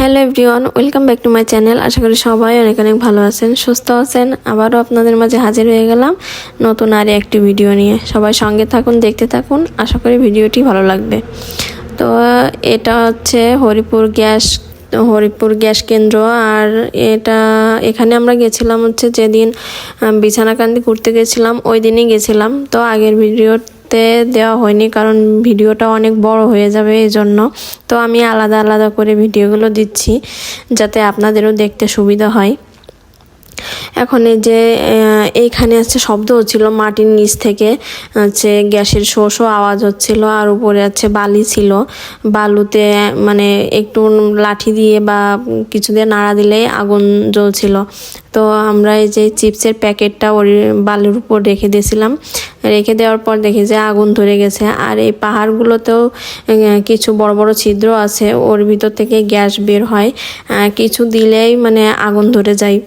Hello everyone, welcome back to my channel. আশা করি সবাই অনেক অনেক ভালো আছেন, সুস্থ আছেন। আবারও আপনাদের মাঝে হাজির হয়ে গেলাম নতুন আর একটি ভিডিও নিয়ে। সবাই সঙ্গে থাকুন, দেখতে থাকুন। আশা করি ভিডিওটি ভালো লাগবে। তো, এটা হচ্ছে হরিপুর গ্যাস হরিপুর গ্যাস কেন্দ্র। আর এটা, এখানে আমরা গেছিলাম হচ্ছে যেদিন বিছানাকান্দি ঘুরতে গেছিলাম, ওই দিনই গেছিলাম। তো আগের ভিডিওতে দেওয়া হয়নি, কারণ ভিডিওটা অনেক বড় হয়ে যাবে এই জন্য তো আমি আলাদা আলাদা করে ভিডিওগুলো দিচ্ছি, যাতে আপনাদেরও দেখতে সুবিধা হয়। এখন এই যে এইখানে হচ্ছে শব্দ হচ্ছিল মাটির নিচ থেকে, হচ্ছে গ্যাসের শো শো আওয়াজ হচ্ছিল, আর উপরে হচ্ছে বালি ছিল। বালুতে মানে একটু লাঠি দিয়ে বা কিছু দিয়ে নাড়া দিলেই আগুন জ্বলছিল। তো আমরা এই যে চিপসের প্যাকেটটা ওর বালির উপর রেখে দিয়েছিলাম। রেখে দেওয়ার পর দেখি যে আগুন ধরে গেছে। আর এই পাহাড়গুলোতেও কিছু বড় বড় ছিদ্র আছে, ওর ভিতর থেকে গ্যাস বের হয়। কিছু দিলেই মানে আগুন ধরে যায়।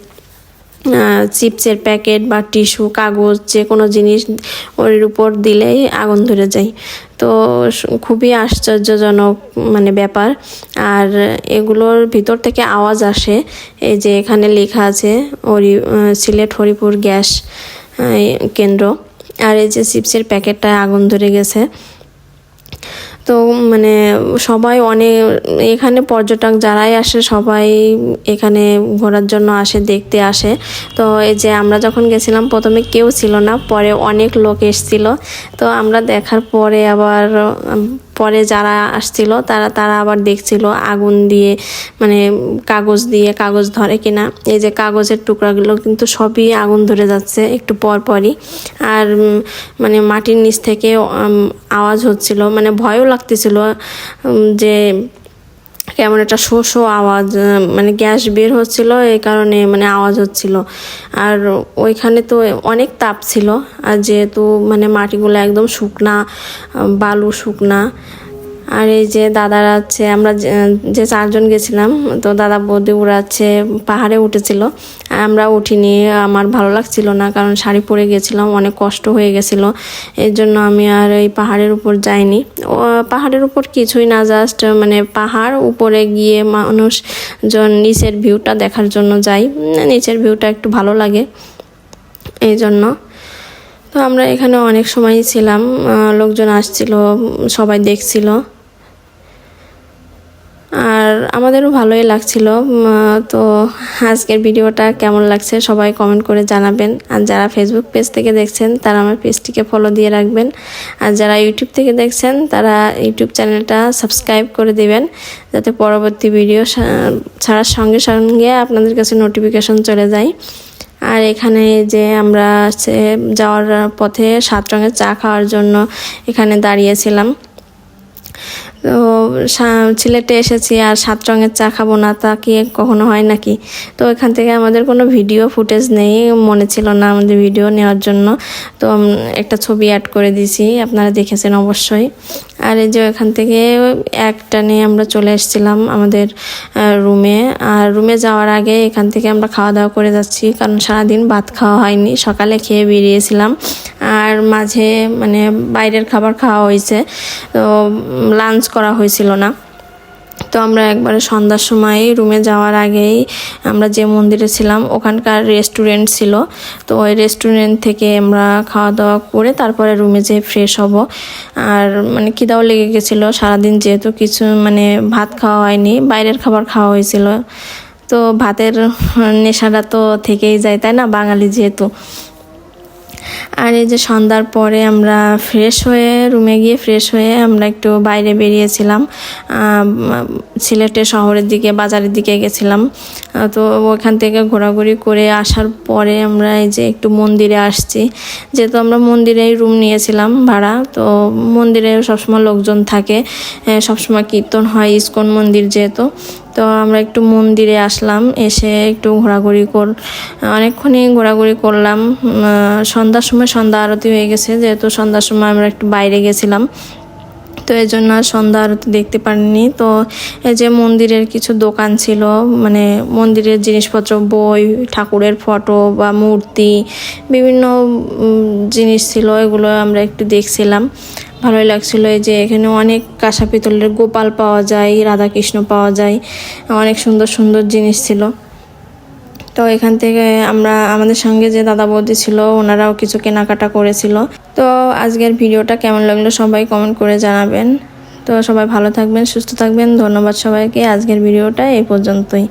চিপসের প্যাকেট বা টিস্যু, কাগজ, যে কোনো জিনিস ওর উপর দিলেই আগুন ধরে যায়। তো খুবই আশ্চর্যজনক মানে ব্যাপার। আর এগুলোর ভিতর থেকে আওয়াজ আসে, এই যে এখানে লেখা আছে, হরি সিলেট হরিপুর গ্যাস কেন্দ্র। আর এই যে চিপসের প্যাকেটটায় আগুন ধরে গেছে তো মানে সবাই অনেক এখানে পর্যটক যারাই আসে সবাই এখানে ঘোরার জন্য আসে, দেখতে আসে। তো এই যে আমরা যখন গেছিলাম, প্রথমে কেউ ছিল না, পরে অনেক লোক এসছিল। তো আমরা দেখার পরে আবার পরে যারা আসছিল, তারা তারা আবার দেখছিল আগুন দিয়ে মানে কাগজ দিয়ে কাগজ ধরে কিনা। এই যে কাগজের টুকরাগুলো কিন্তু সবই আগুন ধরে যাচ্ছে একটু পর পরই। আর মানে মাটির নিচ থেকে আওয়াজ হচ্ছিল মানে ভয়ও লাগতেছিল যে কেমন একটা শো শো আওয়াজ মানে গ্যাস বের হচ্ছিল, এই কারণে মানে আওয়াজ হচ্ছিল। আর ওইখানে তো অনেক তাপ ছিল, আর যেহেতু মানে মাটিগুলো একদম শুকনা বালু শুকনা আর এই যে দাদারা আছে, আমরা যে- চারজন গেছিলাম, তো দাদা বৌদি ওরা পাহাড়ে উঠেছিল। আমরা উঠিনি, আমার ভালো লাগছিল না, কারণ শাড়ি পরে গেছিলাম, অনেক কষ্ট হয়ে গেছিল। এর জন্য আমি আর এই পাহাড়ের উপর যাইনি। ও, পাহাড়ের উপর কিছুই না জাস্ট মানে পাহাড় উপরে গিয়ে মানুষ নিচের ভিউটা দেখার জন্য যাই। নিচের ভিউটা একটু ভালো লাগে, এই জন্য। তো আমরা এখানে অনেক সময়ই ছিলাম লোকজন আসছিল, সবাই দেখছিল। আর আমাদেরও ভালোই লাগছিল তো আজকের ভিডিওটা কেমন লাগছে সবাই কমেন্ট করে জানাবেন। আর যারা ফেসবুক পেজ থেকে দেখছেন, তারা আমার পেজটিকে ফলো দিয়ে রাখবেন। আর যারা ইউটিউব থেকে দেখছেন, তারা ইউটিউব চ্যানেলটা সাবস্ক্রাইব করে দিবেন, যাতে পরবর্তী ভিডিও সা- ছাড়ার সঙ্গে সঙ্গে আপনাদের কাছে নোটিফিকেশন চলে যায়। আর এখানে যে আমরা হচ্ছে যাওয়ার পথে সাত রঙের চা খাওয়ার জন্য এখানে দাঁড়িয়েছিলাম। তো সিলেটে এসেছি আর সাত রঙের চা খাব না, তা কি কখনো হয় নাকি? তো এখান থেকে আমাদের কোনো ভিডিও ফুটেজ নেই, মনে ছিল না আমাদের ভিডিও নেওয়ার জন্য। তো একটা ছবি অ্যাড করে দিয়েছি, আপনারা দেখেছেন অবশ্যই। আর এই যে এখান থেকে একটা নিয়ে আমরা চলে এসেছিলাম আমাদের রুমে আর রুমে যাওয়ার আগে এখান থেকে আমরা খাওয়া দাওয়া করে যাচ্ছি, কারণ সারাদিন ভাত খাওয়া হয়নি, সকালে খেয়ে বেরিয়েছিলাম। আর মাঝে মানে বাইরের খাবার খাওয়া হয়েছে। তো লাঞ্চ করা হয়েছিল না। তো আমরা একবারে সন্ধ্যার সময় রুমে যাওয়ার আগেই আমরা যে মন্দিরে ছিলাম, ওখানকার রেস্টুরেন্ট ছিল। তো ওই রেস্টুরেন্ট থেকে আমরা খাওয়া দাওয়া করে তারপরে রুমে যেয়ে ফ্রেশ হব। আর মানে খিদাও লেগে গেছিল, সারাদিন যেহেতু কিছু মানে ভাত খাওয়া হয়নি, বাইরের খাবার খাওয়া হয়েছিল। তো ভাতের নেশাটা তো থেকেই যায়, তাই না? বাঙালি যেহেতু। আর এই যে সন্ধ্যার পরে আমরা ফ্রেশ হয়ে রুমে গিয়ে ফ্রেশ হয়ে আমরা একটু বাইরে বেরিয়েছিলাম। সিলেটের শহরের দিকে, বাজারের দিকে গেছিলাম। তো ওখান থেকে ঘোরাঘুরি করে আসার পরে আমরা এই যে একটু মন্দিরে আসছি। যেহেতু আমরা মন্দিরেই রুম নিয়েছিলাম ভাড়া, তো মন্দিরে সবসময় লোকজন থাকে। সবসময় কীর্তন হয় ইস্কন মন্দির যেহেতু। তো আমরা একটু মন্দিরে আসলাম, এসে একটু ঘোরাঘুরি কর, অনেকক্ষণই ঘোরাঘুরি করলাম। সন্ধ্যার সময় সন্ধ্যা আরতি হয়ে গেছে, যেহেতু সন্ধ্যার সময় আমরা একটু বাইরে গেছিলাম। তো এই জন্য আর সন্ধ্যা আরতি দেখতে পারিনি। তো এই যে মন্দিরের কিছু দোকান ছিল মানে মন্দিরের জিনিসপত্র, বই, ঠাকুরের ফটো বা মূর্তি, বিভিন্ন জিনিস ছিল, এগুলো আমরা একটু দেখছিলাম। ভালোই লাগছিল এই যে এখানে অনেক কাঁসা পিতলের গোপাল পাওয়া যায়, রাধাকৃষ্ণ পাওয়া যায়, অনেক সুন্দর সুন্দর জিনিস ছিল। তো এখান থেকে আমরা, আমাদের সঙ্গে যে দাদা বৌদি ছিল, ওনারাও কিছু কেনাকাটা করেছিল। তো আজকের ভিডিওটা কেমন লাগল সবাই কমেন্ট করে জানাবেন। তো সবাই ভালো থাকবেন, সুস্থ থাকবেন, ধন্যবাদ সবাইকে। আজকের ভিডিওটা এই পর্যন্তই।